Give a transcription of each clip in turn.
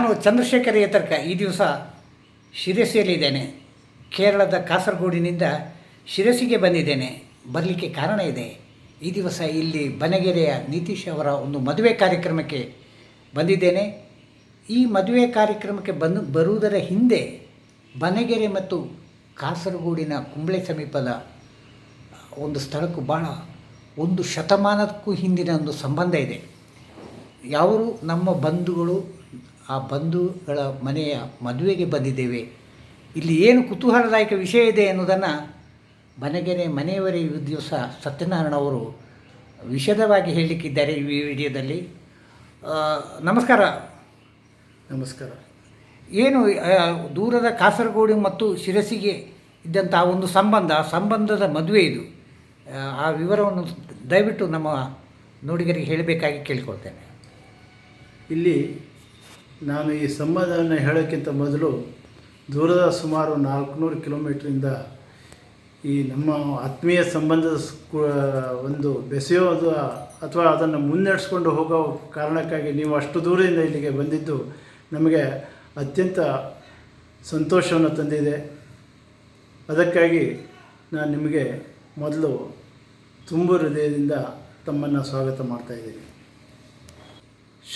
ನಾನು ಚಂದ್ರಶೇಖರ್ ಯತರ್ಕ ಈ ದಿವಸ ಶಿರಸಿಯಲ್ಲಿದ್ದೇನೆ. ಕೇರಳದ ಕಾಸರಗೋಡಿನಿಂದ ಶಿರಸಿಗೆ ಬಂದಿದ್ದೇನೆ. ಬರಲಿಕ್ಕೆ ಕಾರಣ ಇದೆ. ಈ ದಿವಸ ಇಲ್ಲಿ ಬನಗೆರೆಯ ನಿತೀಶ್ ಅವರ ಒಂದು ಮದುವೆ ಕಾರ್ಯಕ್ರಮಕ್ಕೆ ಬಂದಿದ್ದೇನೆ. ಈ ಮದುವೆ ಕಾರ್ಯಕ್ರಮಕ್ಕೆ ಬಂದು ಬರುವುದರ ಹಿಂದೆ ಬನಗೆರೆ ಮತ್ತು ಕಾಸರಗೋಡಿನ ಕುಂಬಳೆ ಸಮೀಪದ ಒಂದು ಸ್ಥಳಕ್ಕೂ ಭಾಳ ಒಂದು ಶತಮಾನಕ್ಕೂ ಹಿಂದಿನ ಒಂದು ಸಂಬಂಧ ಇದೆ. ಯಾವರು ನಮ್ಮ ಬಂಧುಗಳು ಆ ಬಂಧುಗಳ ಮನೆಯ ಮದುವೆಗೆ ಬಂದಿದ್ದೇವೆ. ಇಲ್ಲಿ ಏನು ಕುತೂಹಲದಾಯಕ ವಿಷಯ ಇದೆ ಎನ್ನುವುದನ್ನು ಬನಗೆರೆ ಮನೆಯವರೇ ಈ ದಿವಸ ಸತ್ಯನಾರಾಯಣ ಅವರು ವಿಷದವಾಗಿ ಹೇಳಲಿಕ್ಕಿದ್ದಾರೆ ಈ ವಿಡಿಯೋದಲ್ಲಿ. ನಮಸ್ಕಾರ. ನಮಸ್ಕಾರ. ಏನು ದೂರದ ಕಾಸರಗೋಡು ಮತ್ತು ಶಿರಸಿಗೆ ಇದ್ದಂಥ ಒಂದು ಸಂಬಂಧ ಆ ಸಂಬಂಧದ ಮದುವೆ ಇದು. ಆ, ಆ ವಿವರವನ್ನು ದಯವಿಟ್ಟು ನಮ್ಮ ನೋಡಿಗರಿಗೆ ಹೇಳಬೇಕಾಗಿ ಕೇಳಿಕೊಳ್ತೇನೆ. ಇಲ್ಲಿ ನಾನು ಈ ಸಂಬಂಧವನ್ನು ಹೇಳೋಕ್ಕಿಂತ ಮೊದಲು ದೂರದ ಸುಮಾರು ನಾಲ್ಕುನೂರು ಕಿಲೋಮೀಟ್ರಿಂದ ಈ ನಮ್ಮ ಆತ್ಮೀಯ ಸಂಬಂಧದ ಒಂದು ಬೆಸೆಯೋದು ಅಥವಾ ಅದನ್ನು ಮುನ್ನಡೆಸ್ಕೊಂಡು ಹೋಗೋ ಕಾರಣಕ್ಕಾಗಿ ನೀವು ಅಷ್ಟು ದೂರದಿಂದ ಇಲ್ಲಿಗೆ ಬಂದಿದ್ದು ನಮಗೆ ಅತ್ಯಂತ ಸಂತೋಷವನ್ನು ತಂದಿದೆ. ಅದಕ್ಕಾಗಿ ನಾನು ನಿಮಗೆ ಮೊದಲು ತುಂಬ ಹೃದಯದಿಂದ ತಮ್ಮನ್ನು ಸ್ವಾಗತ ಮಾಡ್ತಾಯಿದ್ದೀನಿ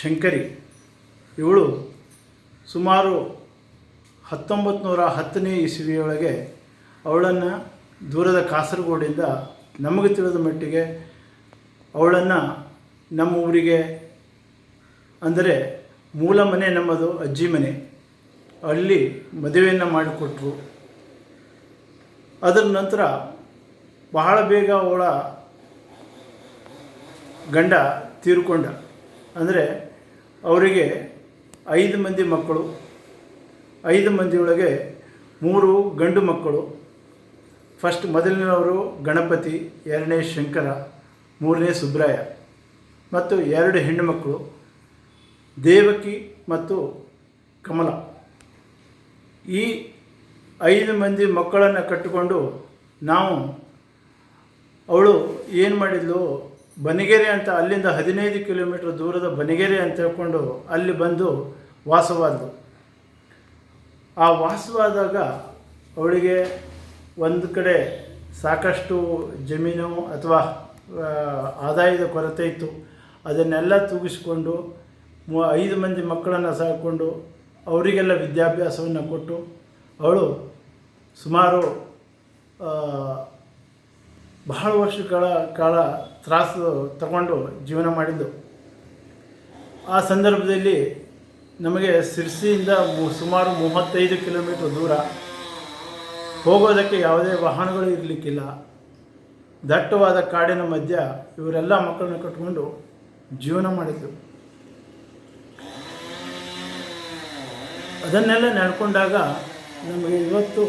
ಶಂಕರಿ ಇವಳು ಸುಮಾರು ಹತ್ತೊಂಬತ್ತು ನೂರ ಹತ್ತನೇ ಇಸವಿಯೊಳಗೆ ಅವಳನ್ನು ದೂರದ ಕಾಸರಗೋಡಿಂದ ನಮಗೆ ತಿಳಿದ ಮಟ್ಟಿಗೆ ಅವಳನ್ನು ನಮ್ಮ ಊರಿಗೆ ಅಂದರೆ ಮೂಲ ಮನೆ ನಮ್ಮದು ಅಜ್ಜಿ ಮನೆ. ಅಲ್ಲಿ ಮದುವೆಯನ್ನು ಮಾಡಿಕೊಟ್ರು. ಅದರ ನಂತರ ಬಹಳ ಬೇಗ ಅವಳ ಗಂಡ ತೀರ್ಕೊಂಡ. ಅಂದರೆ ಅವರಿಗೆ ಐದು ಮಂದಿ ಮಕ್ಕಳು, ಐದು ಮಂದಿಯೊಳಗೆ ಮೂರು ಗಂಡು ಮಕ್ಕಳು. ಫಸ್ಟ್ ಮೊದಲಿನವರು ಗಣಪತಿ, ಎರಡನೇ ಶಂಕರ, ಮೂರನೇ ಸುಬ್ರಾಯ ಮತ್ತು ಎರಡು ಹೆಣ್ಣು ಮಕ್ಕಳು, ದೇವಕಿ ಮತ್ತು ಕಮಲ. ಈ ಐದು ಮಂದಿ ಮಕ್ಕಳನ್ನು ಕಟ್ಟಿಕೊಂಡು ನಾವು ಅವಳು ಏನು ಮಾಡಿದ್ಲು? ಬನಗೆರೆ ಅಂತ ಅಲ್ಲಿಂದ ಹದಿನೈದು ಕಿಲೋಮೀಟ್ರ್ ದೂರದ ಬನಗೆರೆ ಅಂತ ಹೇಳ್ಕೊಂಡು ಅಲ್ಲಿ ಬಂದು ವಾಸವಾದಳು ಆ ವಾಸವಾದಾಗ ಅವಳಿಗೆ ಒಂದು ಕಡೆ ಸಾಕಷ್ಟು ಜಮೀನು ಅಥವಾ ಆದಾಯದ ಕೊರತೆ ಇತ್ತು. ಅದನ್ನೆಲ್ಲ ತೂಗಿಸ್ಕೊಂಡು ಮೂ, ಐದು ಮಂದಿ ಮಕ್ಕಳನ್ನು ಸಾಕೊಂಡು ಅವರಿಗೆಲ್ಲ ವಿದ್ಯಾಭ್ಯಾಸವನ್ನು ಕೊಟ್ಟು ಅವಳು ಸುಮಾರು ಬಹಳ ವರ್ಷಗಳ ಕಾಲ ತ್ರಾಸು ತಗೊಂಡು ಜೀವನ ಮಾಡಿದ್ದು. ಆ ಸಂದರ್ಭದಲ್ಲಿ ನಮಗೆ ಸಿರ್ಸಿಯಿಂದ ಸುಮಾರು ಮೂವತ್ತೈದು ಕಿಲೋಮೀಟ್ರ್ ದೂರ ಹೋಗೋದಕ್ಕೆ ಯಾವುದೇ ವಾಹನಗಳು ಇರಲಿಕ್ಕಿಲ್ಲ. ದಟ್ಟವಾದ ಕಾಡಿನ ಮಧ್ಯ ಇವರೆಲ್ಲ ಮಕ್ಕಳನ್ನ ಕಟ್ಕೊಂಡು ಜೀವನ ಮಾಡಿದ್ರು ಅದನ್ನೆಲ್ಲ ನಡ್ಕೊಂಡಾಗ ನಮಗೆ ಇವತ್ತು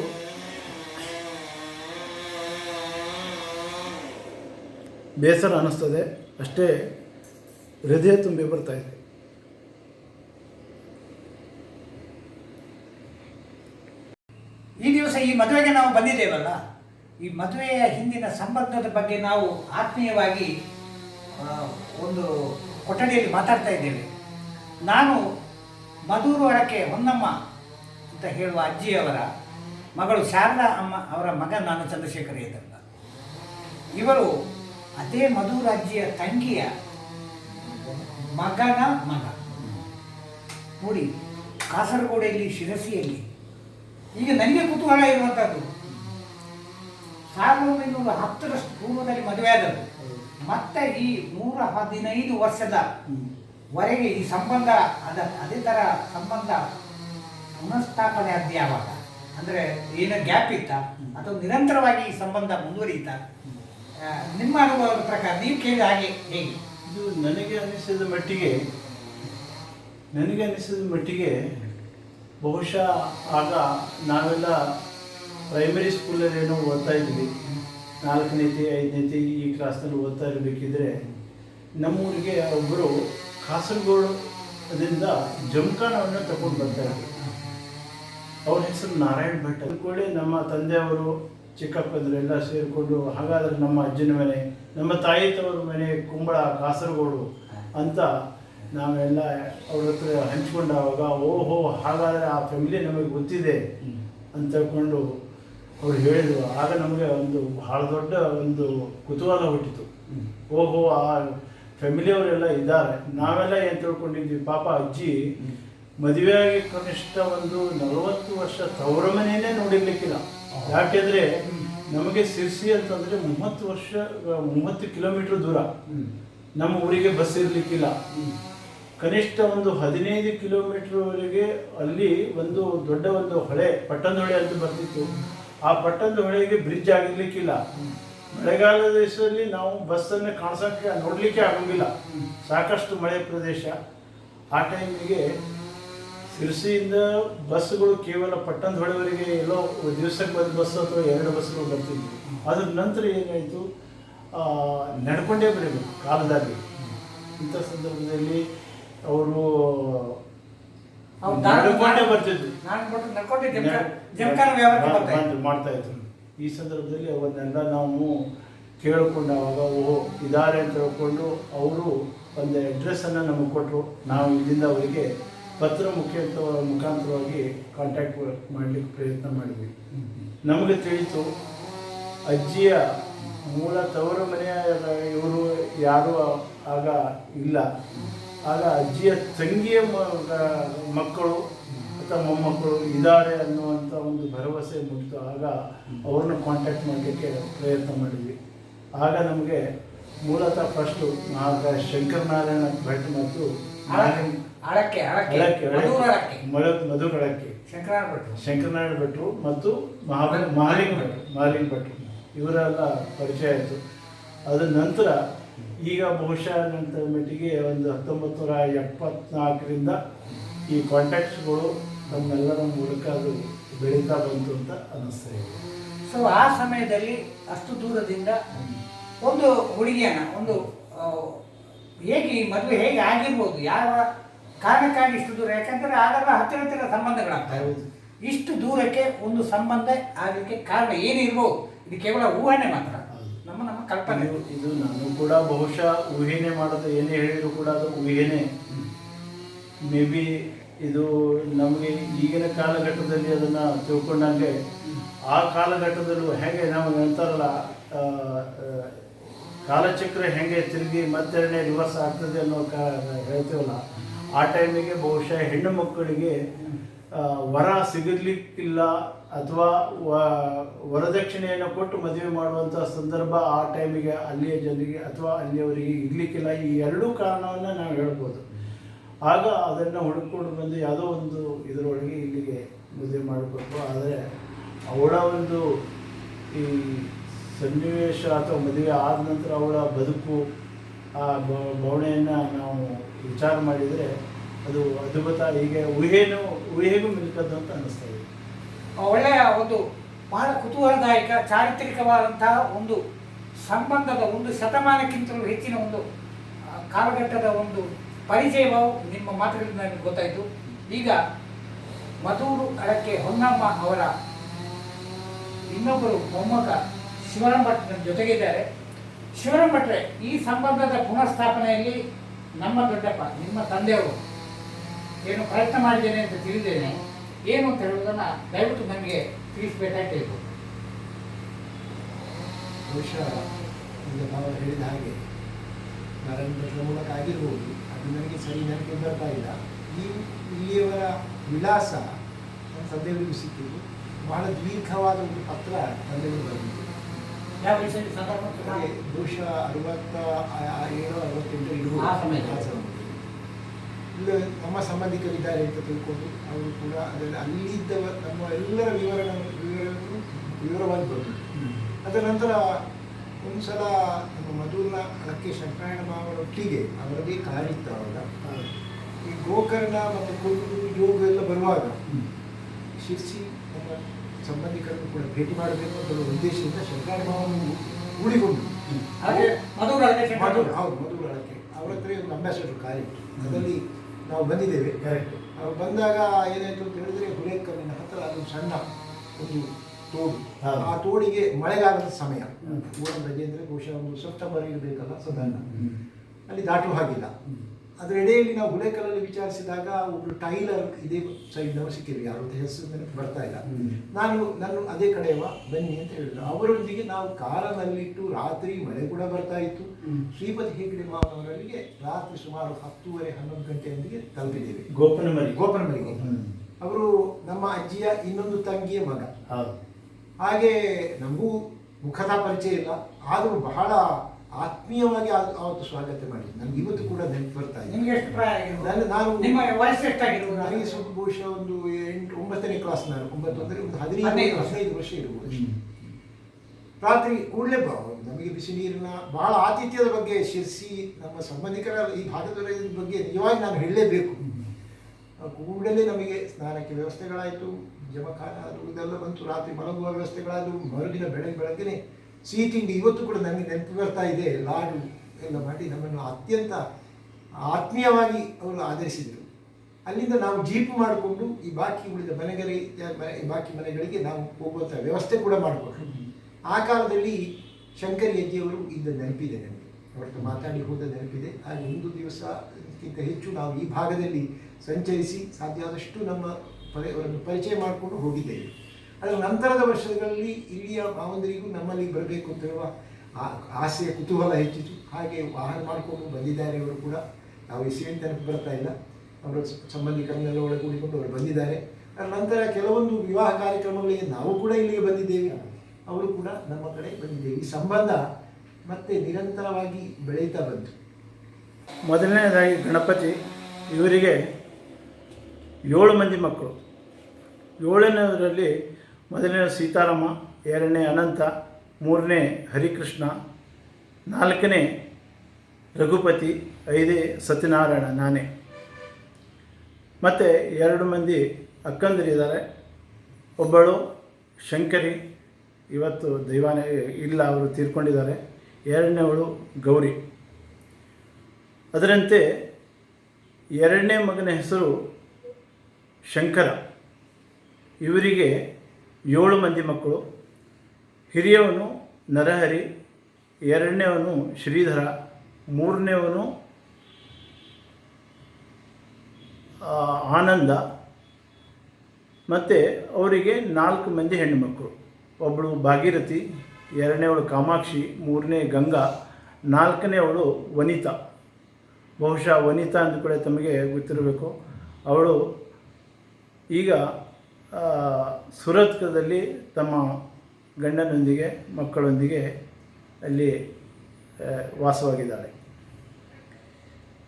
ಬೇಸರ ಅನ್ನಿಸ್ತದೆ. ಅಷ್ಟೇ ಹೃದಯ ತುಂಬಿ ಬರ್ತಾ ಇದೆ. ಈ ದಿವಸ ಈ ಮದುವೆಗೆ ನಾವು ಬಂದಿದ್ದೇವಲ್ಲ? ಈ ಮದುವೆಯ ಹಿಂದಿನ ಸಂಬಂಧದ ಬಗ್ಗೆ ನಾವು ಆತ್ಮೀಯವಾಗಿ ಒಂದು ಕೊಠಡಿಯಲ್ಲಿ ಮಾತಾಡ್ತಾ ಇದ್ದೇವೆ. ನಾನು ಮಧೂರು ಒಳಕ್ಕೆ ಹೊನ್ನಮ್ಮ ಅಂತ ಹೇಳುವ ಅಜ್ಜಿಯವರ ಮಗಳು ಶಾರದಾ ಅಮ್ಮ ಅವರ ಮಗ ನಾನು ಚಂದ್ರಶೇಖರ ಇದ್ದಂತ ಇವರು ಅದೇ ಮಧುರಾಜ್ಯ ತಂಗಿಯ ಮಗನ ಮಗ. ನೋಡಿ ಕಾಸರಗೋಡೆಯಲ್ಲಿ ಶಿರಸಿಯಲ್ಲಿ. ಈಗ ನನಗೆ ಕುತೂಹಲ ಇರುವಂಥದ್ದು ಸಾವಿರದ ಒಂಬೈನೂರ ಹತ್ತರಷ್ಟು ಪೂರ್ವದಲ್ಲಿ ಮದುವೆ ಆದದ್ದು. ಮತ್ತೆ ಈ ನೂರ ಹದಿನೈದು ವರ್ಷದ ವರೆಗೆ ಈ ಸಂಬಂಧ ಅದ ಅದೇ ಥರ ಸಂಬಂಧ ಪುನಃಸ್ಥಾಪನೆ ಆದ ಯಾವಾಗ ಅಂದರೆ ಏನೋ ಗ್ಯಾಪ್ ಇತ್ತ? ಅಥವಾ ನಿರಂತರವಾಗಿ ಈ ಸಂಬಂಧ ಮುಂದುವರಿಯಿತ ಆ, ನಿಮ್ಮ ಅನುಭವದ ಪ್ರಕಾರ ನೀವು ಕೇಳಿದ ಹಾಗೆ ಹೇಗೆ? ಇದು ನನಗೆ ಅನಿಸಿದ ಮಟ್ಟಿಗೆ, ನನಗೆ ಅನಿಸಿದ ಮಟ್ಟಿಗೆ ಬಹುಶಃ ಆಗ ನಾವೆಲ್ಲ ಪ್ರೈಮರಿ ಸ್ಕೂಲಲ್ಲಿ ಏನೋ ಓದ್ತಾ ಇದ್ವಿ. ನಾಲ್ಕನೇತಿ ಐದನೇತಿ ಈ ಕ್ಲಾಸ್ನಲ್ಲಿ ಓದ್ತಾ ಇರಬೇಕಿದ್ರೆ ನಮ್ಮೂರಿಗೆ ಒಬ್ಬರು ಕಾಸರಗೋಡದಿಂದ ಜಮಖಾನವನ್ನು ತಗೊಂಡು ಬರ್ತಾರೆ. ಅವ್ರ ಹೆಸರು ನಾರಾಯಣ್ ಭಟ್. ಅಂದ್ಕೊಳ್ಳಿ ನಮ್ಮ ತಂದೆಯವರು ಚಿಕ್ಕಪ್ಪಂದ್ರು ಎಲ್ಲ ಸೇರಿಕೊಂಡು, ಹಾಗಾದ್ರೆ ನಮ್ಮ ಅಜ್ಜನ ಮನೆ, ನಮ್ಮ ತಾಯಿ ತವರ ಮನೆ ಕುಂಬಳ, ಕಾಸರಗೋಡು ಅಂತ ನಾವೆಲ್ಲ ಅವ್ರ ಹತ್ರ ಹಂಚ್ಕೊಂಡಾಗ ಓಹೋ, ಹಾಗಾದರೆ ಆ ಫ್ಯಾಮಿಲಿ ನಮಗೆ ಗೊತ್ತಿದೆ ಅಂತ ಹೇಳ್ಕೊಂಡು ಅವ್ರು ಹೇಳಿದರು. ಆಗ ನಮಗೆ ಒಂದು ಬಹಳ ದೊಡ್ಡ ಒಂದು ಕುತೂಹಲ ಹುಟ್ಟಿತು. ಓಹೋ, ಆ ಫ್ಯಾಮಿಲಿಯವರೆಲ್ಲ ಇದ್ದಾರೆ. ನಾವೆಲ್ಲ ಏನು ತಿಳ್ಕೊಂಡಿದ್ವಿ? ಪಾಪ ಅಜ್ಜಿ ಮದುವೆಯಾಗಿ ಕನಿಷ್ಠ ಒಂದು ನಲವತ್ತು ವರ್ಷ ತವರ ಮನೆಯೇ ನೋಡಿರ್ಲಿಕ್ಕಿಲ್ಲ. ಯಾಕೆಂದ್ರೆ ನಮಗೆ ಸಿರ್ಸಿ ಅಂತಂದ್ರೆ ಮೂವತ್ತು ವರ್ಷ, ಮೂವತ್ತು ಕಿಲೋಮೀಟರ್ ದೂರ. ನಮ್ಮ ಊರಿಗೆ ಬಸ್ ಇರ್ಲಿಕ್ಕಿಲ್ಲ. ಕನಿಷ್ಠ ಒಂದು ಹದಿನೈದು ಕಿಲೋಮೀಟರ್ವರೆಗೆ ಅಲ್ಲಿ ಒಂದು ದೊಡ್ಡ ಒಂದು ಹೊಳೆ, ಪಟ್ಟಣದ ಹೊಳೆ ಅಂತ ಬರ್ತಿತ್ತು. ಆ ಪಟ್ಟಣದ ಹೊಳೆಗೆ ಬ್ರಿಡ್ಜ್ ಆಗಿರ್ಲಿಕ್ಕಿಲ್ಲ. ಮಳೆಗಾಲದ ಹೆಸರಲ್ಲಿ ನಾವು ಬಸ್ಸನ್ನು ಕಾಣಿಸೋಕ್ಕೆ, ನೋಡಲಿಕ್ಕೆ ಆಗೋಂಗಿಲ್ಲ. ಸಾಕಷ್ಟು ಮಳೆ ಪ್ರದೇಶ. ಆ ಟೈಮಿಗೆ ಸಿರ್ಸಿಯಿಂದ ಬಸ್ಸುಗಳು ಕೇವಲ ಪಟ್ಟಣದ ಹೊಳೆವರೆಗೆ ಎಲ್ಲೋ ದಿವಸಕ್ಕೆ ಒಂದು ಬಸ್ ಅಥವಾ ಎರಡು ಬಸ್ಗಳು ಬರ್ತಿದ್ವು. ಅದ್ರ ನಂತರ ಏನಾಯಿತು? ನಡ್ಕೊಂಡೇ ಬರಬೇಕು ಕಾಲದಲ್ಲಿ ಇಂಥ ಸಂದರ್ಭದಲ್ಲಿ ಅವರು ನಡ್ಕೊಂಡೇ ಬರ್ತಿದ್ವಿ. ಬಂದು ಮಾಡ್ತಾ ಇದ್ರು. ಈ ಸಂದರ್ಭದಲ್ಲಿ ಅವನ್ನೆಲ್ಲ ನಾವು ಕೇಳಿಕೊಂಡಾಗ ಓ ಇದ್ದಾರೆ ಅಂತ ಹೇಳ್ಕೊಂಡು ಅವರು ಒಂದು ಅಡ್ರೆಸ್ಸನ್ನು ನಮಗೆ ಕೊಟ್ಟರು ನಾವು ಇಲ್ಲಿಂದ ಅವರಿಗೆ ಪತ್ರ ಮುಖಾಂತರ ಮುಖಾಂತರವಾಗಿ ಕಾಂಟ್ಯಾಕ್ಟ್ ಮಾಡಲಿಕ್ಕೆ ಪ್ರಯತ್ನ ಮಾಡಿದ್ವಿ. ನಮಗೆ ತಿಳಿತು, ಅಜ್ಜಿಯ ಮೂಲ ತವರು ಮನೆಯ ಇವರು ಯಾರು ಆಗ ಇಲ್ಲ. ಆಗ ಅಜ್ಜಿಯ ತಂಗಿಯ ಮಕ್ಕಳು ಅಥವಾ ಮೊಮ್ಮಕ್ಕಳು ಇದ್ದಾರೆ ಅನ್ನುವಂಥ ಒಂದು ಭರವಸೆ ಮುಗಿತು ಆಗ ಅವ್ರನ್ನ ಕಾಂಟ್ಯಾಕ್ಟ್ ಮಾಡಲಿಕ್ಕೆ ಪ್ರಯತ್ನ ಮಾಡಿದ್ವಿ. ಆಗ ನಮಗೆ ಮೂಲತಃ ಫಸ್ಟು ಆಗ ಶಂಕರನಾರಾಯಣ ಭಟ್ ಮತ್ತು ಆಳಕ್ಕೆ ಆಳಕ್ಕೆ ಅಳಕ್ಕೆ ಮಧುರ ಅಳಕ್ಕೆ ಶಂಕರಾರ ಭಟ್ರು ಶಂಕರನಾರಾಯಣ ಭಟ್ರು ಮತ್ತು ಮಹಾಬಲ ಮಹಾಲಿಂಗ ಭಟ್ರು ಮಹಾಲಿಂಗ ಭಟ್ರು ಇವರೆಲ್ಲ ಪರಿಚಯ ಆಯಿತು. ಅದರ ನಂತರ ಈಗ ಬಹುಶಃ ನಂತರ ಮಟ್ಟಿಗೆ ಒಂದು ಹತ್ತೊಂಬತ್ತು ನೂರ ಎಪ್ಪತ್ನಾಲ್ಕರಿಂದ ಈ ಕಾಂಟ್ಯಾಕ್ಟ್ಸ್ಗಳು ನಮ್ಮೆಲ್ಲರ ಮೂಲಕ ಅದು ಬೆಳೀತಾ ಬಂತು ಅಂತ ಅನ್ನಿಸ್ತಾ ಇದೆ. ಸೊ ಆ ಸಮಯದಲ್ಲಿ ಅಷ್ಟು ದೂರದಿಂದ ಒಂದು ಹುಡುಗಿಯನ್ನ ಒಂದು ಹೇಗೆ ಈ ಮದುವೆ ಹೇಗೆ ಆಗಿರ್ಬೋದು? ಯಾವ ಕಾರಣಕ್ಕಾಗಿ ಇಷ್ಟು ದೂರ? ಯಾಕಂದರೆ ಆಗಲ್ಲ, ಹತ್ತಿರ ಹತ್ತಿರ ಸಂಬಂಧಗಳಾಗ್ತಾ ಇರುವುದು ಇಷ್ಟು ದೂರಕ್ಕೆ ಒಂದು ಸಂಬಂಧ ಆಗಲಿಕ್ಕೆ ಕಾರಣ ಏನಿರ್ಬೋದು ಇದು ಕೇವಲ ಊಹನೆ ಮಾತ್ರ. ನಮ್ಮ ನಮ್ಮ ಕಲ್ಪನೆ. ಇದು ನಾನು ಕೂಡ ಬಹುಶಃ ಊಹೆನೆ ಮಾಡೋದು, ಏನೇ ಹೇಳಿದ್ರು ಕೂಡ ಅದು ಊಹೆನೆ. ಮೇ ಬಿ ಇದು ನಮಗೆ ಈಗಿನ ಕಾಲಘಟ್ಟದಲ್ಲಿ ಅದನ್ನು ತಿಳ್ಕೊಂಡಂಗೆ, ಆ ಕಾಲಘಟ್ಟದಲ್ಲೂ ಹೇಗೆ ನಾವು ಹೇಳ್ತಾರಲ್ಲ ಕಾಲಚಕ್ರ ಹೆಂಗೆ ತಿರುಗಿ ಮತ್ತೆರಡನೇ ರಿವರ್ಸ್ ಆಗ್ತದೆ ಅನ್ನೋ ಕಾ, ಹೇಳ್ತೀವಲ್ಲ ಆ ಟೈಮಿಗೆ ಬಹುಶಃ ಹೆಣ್ಣು ಮಕ್ಕಳಿಗೆ ವರ ಸಿಗಲಿಕ್ಕಿಲ್ಲ ಅಥವಾ ವರದಕ್ಷಿಣೆಯನ್ನು ಕೊಟ್ಟು ಮದುವೆ ಮಾಡುವಂಥ ಸಂದರ್ಭ ಆ ಟೈಮಿಗೆ ಅಲ್ಲಿಯ ಜನರಿಗೆ ಅಥವಾ ಅಲ್ಲಿಯವರಿಗೆ ಇರಲಿಕ್ಕಿಲ್ಲ. ಈ ಎರಡೂ ಕಾರಣವನ್ನು ನಾವು ಹೇಳ್ಬೋದು. ಆಗ ಅದನ್ನು ಹುಡುಕೊಂಡು ಬಂದು ಯಾವುದೋ ಒಂದು ಇದರೊಳಗೆ ಇಲ್ಲಿಗೆ ಮದುವೆ ಮಾಡಿಕೊಟ್ರು. ಆದರೆ ಅವಳ ಒಂದು ಈ ಸನ್ನಿವೇಶ ಅಥವಾ ಮದುವೆ ಆದ ನಂತರ ಅವಳ ಬದುಕು, ಆ ಬವಣೆಯನ್ನು ನಾವು ವಿಚಾರ ಮಾಡಿದರೆ ಅದು ಅದ್ಭುತ, ಹೀಗೆ ಊಹೆನೂ, ಊಹೆಗೂ ಮಿಲ್ಕದ್ದು ಅಂತ ಅನ್ನಿಸ್ತಾ ಇದೆ. ಒಳ್ಳೆಯ ಒಂದು ಬಹಳ ಕುತೂಹಲದಾಯಕ, ಚಾರಿತ್ರಿಕವಾದಂತಹ ಒಂದು ಸಂಬಂಧದ ಒಂದು ಶತಮಾನಕ್ಕಿಂತಲೂ ಹೆಚ್ಚಿನ ಒಂದು ಕಾಲಘಟ್ಟದ ಒಂದು ಪರಿಚಯವು ನಿಮ್ಮ ಮಾತುಗಳಿಂದ ನನಗೆ ಗೊತ್ತಾಯಿತು. ಈಗ ಮಧೂರು ಅಡಕ್ಕೆ ಹೊನ್ನಮ್ಮ ಅವರ ಇನ್ನೊಬ್ಬರು ಮೊಮ್ಮಗ ಶಿವರಾಮ್ ಭಟ್ ನನ್ನ ಜೊತೆಗಿದ್ದಾರೆ. ಶಿವರಾಮ್ ಭಟ್ರೆ ಈ ಸಂಬಂಧದ ಪುನಃಸ್ಥಾಪನೆಯಲ್ಲಿ ನಮ್ಮ ದೊಡ್ಡಪ್ಪ, ನಿಮ್ಮ ತಂದೆಯವರು ಏನು ಪ್ರಯತ್ನ ಮಾಡಿದ್ದೇನೆ ಅಂತ ತಿಳಿದೇನೆ. ಏನು ಅಂತ ಹೇಳುವುದನ್ನು ದಯವಿಟ್ಟು ನನಗೆ ತಿಳಿಸಬೇಕಾಗಿ ಇತ್ತು ಬಹುಶಃ ಹೇಳಿದ ಹಾಗೆ ನರೇಂದ್ರ ಮೂಲಕ ಆಗಿರ್ಬೋದು, ಅದು ನನಗೆ ಸರಿ ನನಗೆ ಬರ್ತಾ ಇಲ್ಲ. ಈ ಇಲ್ಲಿಯವರ ವಿಳಾಸ ನನ್ನ ತಂದೆಯವರಿಗೂ ಸಿಕ್ಕಿದ್ದು. ಬಹಳ ದೀರ್ಘವಾದ ಒಂದು ಪತ್ರ ತಂದೆಯವರು ಬರೆದಿದ್ದು ಯಾವ ವಿಷಯ ಸಂದರ್ಭ ಹಾಗೆ ಬಹುಶಃ ಅರವತ್ತ ಏಳು ಅರವತ್ತೆಂಟು. ಇಲ್ಲ ನಮ್ಮ ಸಂಬಂಧಿಕರಿದ್ದಾರೆ ಅಂತ ತಿಳ್ಕೊಂಡು ಅವರು ಕೂಡ ಅದರಲ್ಲಿ ಅಲ್ಲಿದ್ದ ನಮ್ಮ ಎಲ್ಲರ ವಿವರಣ ವಿವರವನ್ನು ವಿವರವಾಗಿ ಬಂದರು ಅದರ ನಂತರ ಒಂದು ಸಲ ನಮ್ಮ ಮಧುರ ಅಳಕ್ಕೆ ಶಂಕರಾಯಣ ಮಾವನೊಟ್ಟಿಗೆ ಅವರದೇ ಕಾರಿತ್ತು ಅವಾಗ ಈ ಗೋಕರ್ಣ ಮತ್ತು ಕೊಲ್ಲೂರು ಯೋಗ ಎಲ್ಲ ಬರುವಾಗ ಶಿರ್ಸಿ ನಮ್ಮ ಸಂಬಂಧಿಕರನ್ನು ಕೂಡ ಭೇಟಿ ಮಾಡಬೇಕು ಅಂತ ಉದ್ದೇಶದಿಂದ ಶಂಕರ ಮಾವನನ್ನು ಉಳಿಕೊಂಡು ಹೌದು. ಮಧುಗಳಕ್ಕೆ ಅವ್ರ ಹತ್ರ ಒಂದು ಅಂಬಾಸಡರ್ ಕಾರ್ಯ ಅದರಲ್ಲಿ ನಾವು ಬಂದಿದ್ದೇವೆ ಕರೆಕ್ಟ್ ಅವ್ರು ಬಂದಾಗ ಏನಾಯಿತು ಅಂತ ಹೇಳಿದ್ರೆ ಹುಳೇಕಲ್ಲಿನ ಹತ್ರ ಅದು ಸಣ್ಣ ಒಂದು ತೋಡು. ಆ ತೋಡಿಗೆ ಮಳೆಗಾಲದ ಸಮಯ. ಊರ ರಜೆ ಅಂದರೆ ಬಹುಶಃ ಒಂದು ಸೆಪ್ಟೆಂಬರ್ ಇರಬೇಕಲ್ಲ ಸಾಧಾರಣ ಅಲ್ಲಿ ದಾಟುವ ಹಾಗಿಲ್ಲ. ಅದರ ಎಡೆಯಲ್ಲಿ ನಾವು ಹುಳೆಕಲ್ಲಲ್ಲಿ ವಿಚಾರಿಸಿದಾಗ ಒಬ್ಬರು ಟೈಲರ್ ಇದೇ ಸೈಡ್ನವರು ಸಿಕ್ಕಿದ್ರು. ಯಾರು ಅಂತ ಹೆಸರು ನನಗೆ ಬರ್ತಾ ಇಲ್ಲ. ನಾನು ನಾನು ಅದೇ ಕಡೆಯವ ಬನ್ನಿ ಅಂತ ಹೇಳಿದ್ರು. ಅವರೊಂದಿಗೆ ನಾವು ಕಾರನಲ್ಲಿಟ್ಟು ರಾತ್ರಿ ಮಳೆ ಕೂಡ ಬರ್ತಾ ಇತ್ತು. ಶ್ರೀಪತಿ ಹೆಗ್ಡೆ ಮಾವನವರಿಗೆ ರಾತ್ರಿ ಸುಮಾರು ಹತ್ತೂವರೆ ಹನ್ನೊಂದು ಗಂಟೆಯೊಂದಿಗೆ ತಲುಪಿದ್ದೇವೆ. ಗೋಪನ ಮರಿ ಗೋಪನಮರಿಗೆ. ಮನೆಗೆ ಅವರು ನಮ್ಮ ಅಜ್ಜಿಯ ಇನ್ನೊಂದು ತಂಗಿಯ ಮಗ. ಹಾಗೆ ನಮಗೂ ಮುಖದ ಪರಿಚಯ ಇಲ್ಲ. ಆದರೂ ಬಹಳ ಆತ್ಮೀಯವಾಗಿ ಆವತ್ತು ಅವತ್ತು ಸ್ವಾಗತ ಮಾಡಿ. ನನಗೆ ಇವತ್ತು ಕೂಡ ನೆನಪು ಬರ್ತಾ ಇದೆ. ನಿಮ್ಗೆ ಎಷ್ಟು ಪ್ರಾಯ ಆಗಿರ್ಬೋದು? ನಾನು ನನಗೆ ಸ್ವಲ್ಪ ಬಹುಶಃ ಒಂದು ಎಂಟು ಒಂಬತ್ತನೇ ಕ್ಲಾಸ್ ನಾನು ಒಂಬತ್ತು ಅಂದರೆ ಒಂದು ಹದಿನೈದು ಹದಿನೈದು ವರ್ಷ. ಇರ್ಬೋದು. ರಾತ್ರಿ ಕೂಡಲೇ ನಮಗೆ ಬಿಸಿ ನೀರಿನ ಬಹಳ ಆತಿಥ್ಯದ ಬಗ್ಗೆ ಶಿರ್ಸಿ ನಮ್ಮ ಸಂಬಂಧಿಕರ ಈ ಭಾಗದವರ ಬಗ್ಗೆ ನಿಜವಾಗಿ ನಾನು ಹೇಳಲೇಬೇಕು. ಕೂಡಲೇ ನಮಗೆ ಸ್ನಾನಕ್ಕೆ ವ್ಯವಸ್ಥೆಗಳಾಯಿತು. ಜಮಖಾನ ಅದು ಇದೆಲ್ಲ ಬಂತು. ರಾತ್ರಿ ಮಲಗುವ ವ್ಯವಸ್ಥೆಗಳಾದವು. ಮರುದಿನ ಬೆಳಗ್ಗೆ ಬೆಳಗ್ಗೆನೆ ಸಿಹಿ ತಿಂಡಿ ಇವತ್ತು ಕೂಡ ನನಗೆ ನೆನಪು ಬರ್ತಾ ಇದೆ. ಲಾಡು ಎಲ್ಲ ಮಾಡಿ ನಮ್ಮನ್ನು ಅತ್ಯಂತ ಆತ್ಮೀಯವಾಗಿ ಅವರು ಆಧರಿಸಿದರು. ಅಲ್ಲಿಂದ ನಾವು ಜೀಪ್ ಮಾಡಿಕೊಂಡು ಈ ಬಾಕಿ ಉಳಿದ ಮನೆಗಳಿಗೆ ಈ ಬಾಕಿ ಮನೆಗಳಿಗೆ ನಾವು ಹೋಗುವಂಥ ವ್ಯವಸ್ಥೆ ಕೂಡ ಮಾಡಬೇಕು ಆ ಕಾಲದಲ್ಲಿ ಶಂಕರ್ ಯಜ್ಜಿಯವರು ಇದ್ದ ನೆನಪಿದೆ ನನಗೆ. ಮಾತಾಡಿ ಹೋದ ನೆನಪಿದೆ. ಹಾಗೆ ಒಂದು ದಿವಸಕ್ಕಿಂತ ಹೆಚ್ಚು ನಾವು ಈ ಭಾಗದಲ್ಲಿ ಸಂಚರಿಸಿ ಸಾಧ್ಯ ಆದಷ್ಟು ನಮ್ಮ ಪರಿ ಪರಿಚಯ ಮಾಡಿಕೊಂಡು ಹೋಗಿದ್ದೇವೆ. ಅದರ ನಂತರದ ವರ್ಷಗಳಲ್ಲಿ ಇಲ್ಲಿಯ ಮಾವಂದರಿಗೂ ನಮ್ಮಲ್ಲಿ ಬರಬೇಕು ಅಂತ ಹೇಳುವ ಆಸೆಯ ಕುತೂಹಲ ಹೆಚ್ಚಿತು. ಹಾಗೆ ವಾಹನ ಮಾಡಿಕೊಂಡು ಬಂದಿದ್ದಾರೆ ಅವರು ಕೂಡ. ನಾವು ಹೆಸರಿನ ನೆನಪು ಬರ್ತಾ ಇಲ್ಲ. ಅವರ ಸಂಬಂಧಿಕರನ್ನೆಲ್ಲ ಒಳಗೂಡಿಕೊಂಡು ಅವರು ಬಂದಿದ್ದಾರೆ. ಅದರ ನಂತರ ಕೆಲವೊಂದು ವಿವಾಹ ಕಾರ್ಯಕ್ರಮಗಳಿಗೆ ನಾವು ಕೂಡ ಇಲ್ಲಿಗೆ ಬಂದಿದ್ದೇವೆ. ಅವರು ಕೂಡ ನಮ್ಮ ಕಡೆ ಬಂದಿದ್ದೇವೆ. ಈ ಸಂಬಂಧ ಮತ್ತೆ ನಿರಂತರವಾಗಿ ಬೆಳೀತಾ ಬಂತು. ಮೊದಲನೇದಾಗಿ ಗಣಪತಿ, ಇವರಿಗೆ ಏಳು ಮಂದಿ ಮಕ್ಕಳು. ಏಳನೇದರಲ್ಲಿ ಮೊದಲನೇ ಸೀತಾರಾಮ, ಎರಡನೇ ಅನಂತ, ಮೂರನೇ ಹರಿಕೃಷ್ಣ, ನಾಲ್ಕನೇ ರಘುಪತಿ ಐದೇ ಸತ್ಯನಾರಾಯಣ ನಾನೇ. ಮತ್ತು ಎರಡು ಮಂದಿ ಅಕ್ಕಂದಿರಿದ್ದಾರೆ ಒಬ್ಬಳು ಶಂಕರಿ, ಇವತ್ತು ದೈವಾನ, ಇಲ್ಲ, ಅವರು ತೀರ್ಕೊಂಡಿದ್ದಾರೆ. ಎರಡನೇವಳು ಗೌರಿ. ಅದರಂತೆ ಎರಡನೇ ಮಗನ ಹೆಸರು ಶಂಕರ. ಇವರಿಗೆ ಏಳು ಮಂದಿ ಮಕ್ಕಳು, ಹಿರಿಯವನು ನರಹರಿ, ಎರಡನೇವನು ಶ್ರೀಧರ, ಮೂರನೇವನು ಆನಂದ ಮತ್ತು ಅವರಿಗೆ ನಾಲ್ಕು ಮಂದಿ ಹೆಣ್ಣುಮಕ್ಕಳು ಒಬ್ಬಳು ಭಾಗೀರಥಿ, ಎರಡನೇವಳು ಕಾಮಾಕ್ಷಿ, ಮೂರನೇ ಗಂಗಾ, ನಾಲ್ಕನೇವಳು ವನಿತಾ. ಬಹುಶಃ ವನಿತಾ ಅಂದ ಕೂಡ ತಮಗೆ ಗೊತ್ತಿರಬೇಕು. ಅವಳು ಈಗ ಸುರತ್ಕದಲ್ಲಿ ತಮ್ಮ ಗಂಡನೊಂದಿಗೆ, ಮಕ್ಕಳೊಂದಿಗೆ ಅಲ್ಲಿ ವಾಸವಾಗಿದ್ದಾರೆ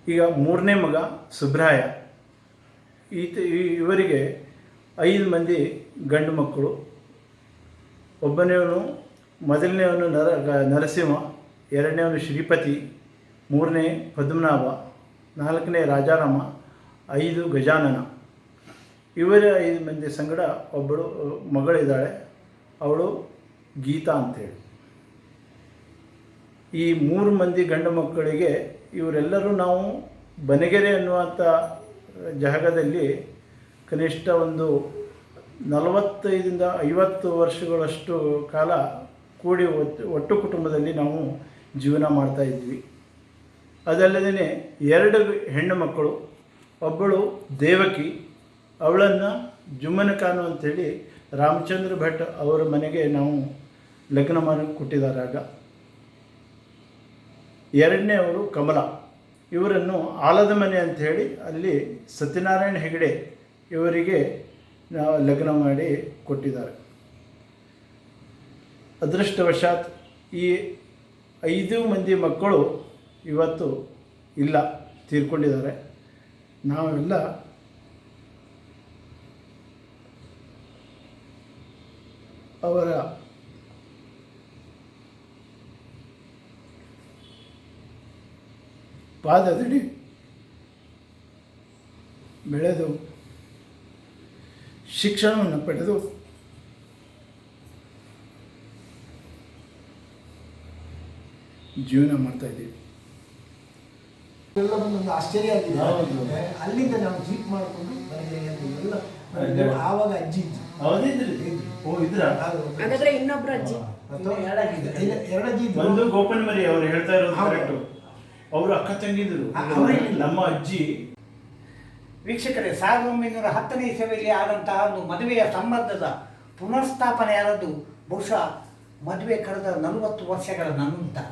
ಈಗ ಮೂರನೇ ಮಗ ಸುಬ್ರಾಯ. ಈತ ಇವರಿಗೆ ಐದು ಮಂದಿ ಗಂಡು ಮಕ್ಕಳು. ಒಬ್ಬನೇವನು ಮೊದಲನೇವನು ನರ ನರಸಿಂಹ, ಎರಡನೇವನು ಶ್ರೀಪತಿ, ಮೂರನೇ ಪದ್ಮನಾಭ, ನಾಲ್ಕನೇ ರಾಜಾರಾಮ, ಐದು ಗಜಾನನ. ಇವರ ಐದು ಮಂದಿ ಸಂಗಡ ಒಬ್ಬಳು ಮಗಳಿದ್ದಾಳೆ. ಅವಳು ಗೀತಾ ಅಂತೇಳಿ. ಈ ಮೂರು ಮಂದಿ ಗಂಡು ಮಕ್ಕಳಿಗೆ ಇವರೆಲ್ಲರೂ ನಾವು ಬನಗೆರೆ ಅನ್ನುವಂಥ ಜಾಗದಲ್ಲಿ ಕನಿಷ್ಠ ಒಂದು ನಲವತ್ತೈದಿಂದ ಐವತ್ತು ವರ್ಷಗಳಷ್ಟು ಕಾಲ ಕೂಡಿ ಒಟ್ಟು ಒಟ್ಟು ಕುಟುಂಬದಲ್ಲಿ ನಾವು ಜೀವನ ಮಾಡ್ತಾ ಇದ್ವಿ. ಅದಲ್ಲದೇ ಎರಡು ಹೆಣ್ಣು ಮಕ್ಕಳು, ಒಬ್ಬಳು ದೇವಕಿ ಅವಳನ್ನು ಜುಮ್ಮನ ಕಾನು ಅಂಥೇಳಿ ರಾಮಚಂದ್ರ ಭಟ್ ಅವರ ಮನೆಗೆ ನಾವು ಲಗ್ನ ಮಾಡಿ ಕೊಟ್ಟಿದ್ದಾರೆ ಎರಡನೇ ಅವರು ಕಮಲ. ಇವರನ್ನು ಆಲದ ಮನೆ ಅಂಥೇಳಿ ಅಲ್ಲಿ ಸತ್ಯನಾರಾಯಣ ಹೆಗಡೆ ಇವರಿಗೆ ನಾವು ಲಗ್ನ ಮಾಡಿ ಕೊಟ್ಟಿದ್ದಾರೆ. ಅದೃಷ್ಟವಶಾತ್ ಈ ಐದು ಮಂದಿ ಮಕ್ಕಳು ಇವತ್ತು ಇಲ್ಲ, ತೀರ್ಕೊಂಡಿದ್ದಾರೆ. ನಾವೆಲ್ಲ ಅವರ ಪಾದದಡಿ ಬೆಳೆದು ಶಿಕ್ಷಣವನ್ನು ಪಡೆದು ಜೀವನ ಮಾಡ್ತಾ ಇದ್ದೀವಿ ಎಲ್ಲ ಒಂದು ಆಶ್ಚರ್ಯ ಆಗಿದೆ ಅಲ್ಲಿಂದ ನಾವು ಜೀಪ್ ಮಾಡಿಕೊಂಡು ಎಲ್ಲ. ಆವಾಗ ಅಜ್ಜಿ. ಹೌದಿದ್ರಿ ಓ ಇದ್ರ? ಹಾಗಾದ್ರೆ ಇನ್ನೊಬ್ರು ಅಜ್ಜಿ. ಎರಡು ಅಜ್ಜಿ ಒಂದು ಗೋಪನ್ ಮರಿ ಅವ್ರು ಹೇಳ್ತಾ ಇರೋದು. ಕರೆಕ್ಟು ಅವರು ಅಕ್ಕ ತಂಗಿದ್ರು. ನಮ್ಮ ಅಜ್ಜಿ. ವೀಕ್ಷಕರೇ ಸಾವಿರದ ಒಂಬೈನೂರ ಹತ್ತನೇ ಇಸವಿಯಲ್ಲಿ ಆದಂತಹ ಒಂದು ಮದುವೆಯ ಸಂಬಂಧದ ಪುನರ್ಸ್ಥಾಪನೆಯಾದದ್ದು ಬಹುಶಃ ಮದುವೆ ಕಳೆದ ನಲವತ್ತು ವರ್ಷಗಳ ನಂತರ.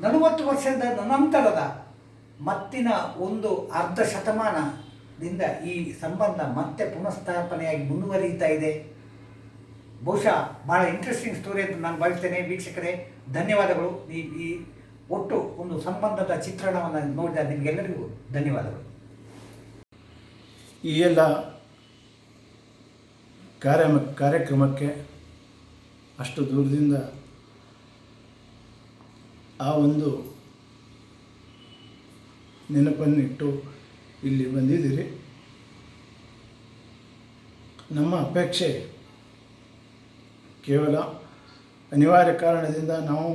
ನಲವತ್ತು ವರ್ಷದ ನಂತರದ ಮತ್ತಿನ ಒಂದು ಅರ್ಧ ಶತಮಾನದಿಂದ ಈ ಸಂಬಂಧ ಮತ್ತೆ ಪುನಃಸ್ಥಾಪನೆಯಾಗಿ ಮುಂದುವರಿಯುತ್ತಾ ಇದೆ. ಬಹುಶಃ ಭಾಳ ಇಂಟ್ರೆಸ್ಟಿಂಗ್ ಸ್ಟೋರಿ ಅಂತ ನಾನು ಭಾವಿಸ್ತೇನೆ ವೀಕ್ಷಕರೇ. ಧನ್ಯವಾದಗಳು. ಈ ಈ ಒಟ್ಟು ಒಂದು ಸಂಬಂಧದ ಚಿತ್ರಣವನ್ನು ನೋಡಿದ ನಿಮಗೆಲ್ಲರಿಗೂ ಧನ್ಯವಾದಗಳು. ಈ ಎಲ್ಲ ಕಾರ್ಯ ಕಾರ್ಯಕ್ರಮಕ್ಕೆ ಅಷ್ಟು ದೂರದಿಂದ ಆ ಒಂದು ನೆನಪನ್ನಿಟ್ಟು ಇಲ್ಲಿ ಬಂದಿದ್ದೀರಿ. ನಮ್ಮ ಅಪೇಕ್ಷೆ ಕೇವಲ ಅನಿವಾರ್ಯ ಕಾರಣದಿಂದ ನಾವು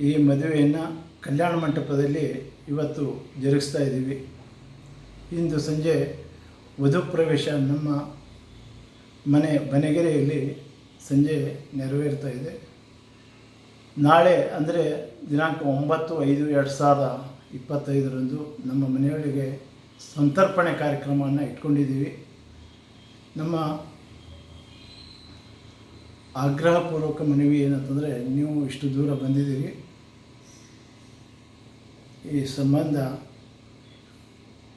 ಈ ಮದುವೆಯನ್ನು ಕಲ್ಯಾಣ ಮಂಟಪದಲ್ಲಿ ಇವತ್ತು ಜರುಗಿಸ್ತಾ ಇದ್ದೀವಿ. ಇಂದು ಸಂಜೆ ವಧು ಪ್ರವೇಶ ನಮ್ಮ ಮನೆ ಬನಗೆರೆಯಲ್ಲಿ ಸಂಜೆ ನೆರವೇರ್ತಾ ಇದೆ. ನಾಳೆ ಅಂದರೆ ದಿನಾಂಕ ಒಂಬತ್ತು ಐದು ಎರಡು ಸಾವಿರದ ಇಪ್ಪತ್ತೈದರಂದು ನಮ್ಮ ಮನೆಯೊಳಗೆ ಸಂತರ್ಪಣೆ ಕಾರ್ಯಕ್ರಮವನ್ನು ಇಟ್ಕೊಂಡಿದ್ದೀವಿ. ನಮ್ಮ ಆಗ್ರಹಪೂರ್ವಕ ಮನವಿ ಏನಂತಂದರೆ ನೀವು ಇಷ್ಟು ದೂರ ಬಂದಿದ್ದೀರಿ. ಈ ಸಂಬಂಧ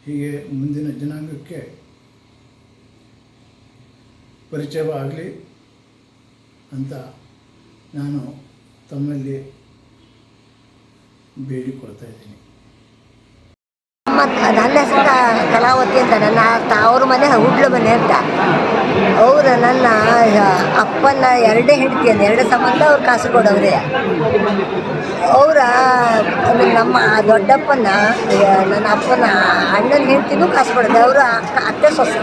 ಹೀಗೆ ಮುಂದಿನ ಜನಾಂಗಕ್ಕೆ ಪರಿಚಯವಾಗಲಿ ಅಂತ ನಾನು ತಮ್ಮಲ್ಲಿ ಬೇಡಿಕೊಳ್ತಾ ಇದ್ದೀನಿ ಮತ್ತು ನನ್ನ ಹೆಸರು ಕಲಾವತಿ ಅಂತ ನನ್ನ ಅವ್ರ ಮನೆ ಹುಡ್ಲು ಮನೆ ಅಂತ. ಅವರು ನನ್ನ ಅಪ್ಪನ ಎರಡೇ ಹೆಂಡತಿ ಅಂತ ಎರಡೇ ಸಂಬಂಧ ಅವ್ರು ಕಾಸರಗೋಡವ್ರೆ ಅವರ ನಮ್ಮ ದೊಡ್ಡಪ್ಪನ ನನ್ನ ಅಪ್ಪನ ಅಣ್ಣನ ಹೆಂಡತಿನೂ ಕಾಸರಗೋಡದೆ ಅವರು ಅತ್ತೆ ಸೊಸೆ.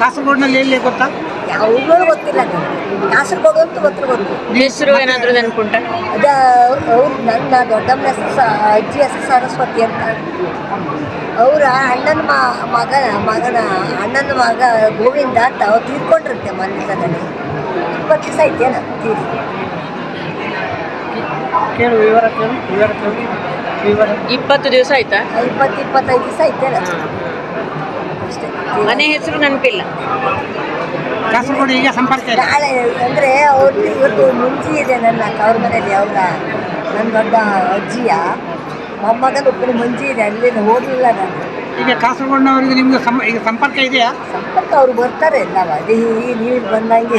ಕಾಸರಗೋಡಿನಲ್ಲಿ ಎಲ್ಲಿ ಗೊತ್ತಾ? ಯಾವ ಊರುಗಳು ಗೊತ್ತಿಲ್ಲ ನನಗೆ ಕಾಸರಗೋಡು ಅಂತ ಗೊತ್ತಿರ ಗೊತ್ತು. ಹೆಸರು ಏನಾದರೂ ನೆನ್ಕೊಂಡ ಅದ ಅವ್ರು ನನ್ನ ದೊಡ್ಡಮ್ಮನ ಹೆಸರು ಸ ಅಜ್ಜಿ ಹೆಸರು ಸರಸ್ವತಿ ಅಂತ. ಅವರ ಅಣ್ಣನ ಮ ಮಗನ ಮಗನ ಅಣ್ಣನ ಮಗ ಗೋವಿಂದ ತಾವ ಅವ್ರು ತೀರ್ಕೊಂಡಿರುತ್ತೆ ಮನೆಯಲ್ಲಿ ಇಪ್ಪತ್ತು ದಿವಸ ಐತೇನ ತೀರಿ. ಕೇಳು ವಿವರ ಕೇಳು ವಿವರ ಕೇಳು. ವಿವರ. ಇಪ್ಪತ್ತು ದಿವಸ ಆಯ್ತಾ? ಇಪ್ಪತ್ತು ಇಪ್ಪತ್ತೈದು ದಿವಸ ಐತೇನ ಅಷ್ಟೇ. ಮನೆ ಹೆಸರು ನೆನಪಿಲ್ಲ. ಕಾಸರಗೋಡು ಈಗ ಸಂಪರ್ಕ ನಾಳೆ ಅಂದರೆ ಅವ್ರದ್ದು ಇವತ್ತು ಮುಂಜಿ ಇದೆ ನನ್ನ ಅವ್ರ ಮನೆಯಲ್ಲಿ ಅವರ ನನ್ನ ದೊಡ್ಡ ಅಜ್ಜಿಯ. ಮೊಮ್ಮಗನ ಒಬ್ಬರು ಮುಂಜಿ ಇದೆ ಅಲ್ಲಿ ಹೋಗಲಿಲ್ಲ ನಾನು. ಈಗ ಕಾಸರಗೋಡಿನವರಿಗೆ ನಿಮ್ಗೆ ಸಂ ಈಗ ಸಂಪರ್ಕ ಇದೆಯಾ? ಸಂಪರ್ಕ ಅವ್ರು ಬರ್ತಾರೆ ನಾವು ಅದೇ ಈ ನೀವು ಬಂದಂಗೆ.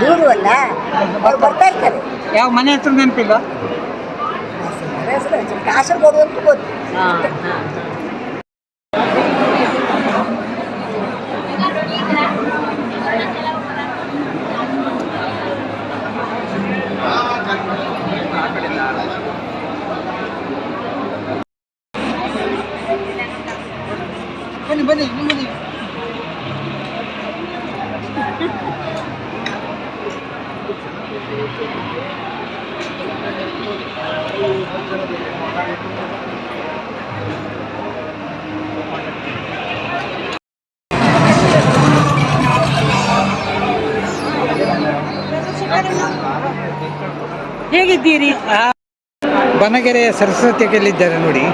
ದೂರವಲ್ಲ ಅವ್ರು ಬರ್ತಾ ಇರ್ತಾರೆ. ಯಾವ ಮನೆ ಹೆಸರು ನೆನಪಿಲ್ಲ. ಕಾಸರಗೋಡು ಅಂತ ಗೊತ್ತು. ಬನ್ನಿ ಬನ್ನಿ ಹೇಗಿದ್ದೀರಿ? ಬನಗೆರೆಯ ಸರಸ್ವತಿಯಲ್ಲಿದ್ದಾರೆ ನೋಡಿ.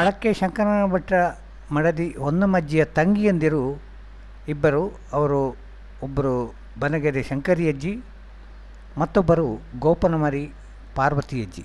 ಅಳಕ್ಕೆ ಶಂಕರನ ಭಟ್ಟ ಮಡದಿ ಹೊನ್ನಮಜ್ಜಿಯ ತಂಗಿಯಂದಿರು ಇಬ್ಬರು, ಅವರು ಒಬ್ಬರು ಬನಗೆರೆ ಶಂಕರಿಯಜ್ಜಿ, ಮತ್ತೊಬ್ಬರು ಗೋಪನಮರಿ ಪಾರ್ವತಿ ಅಜ್ಜಿ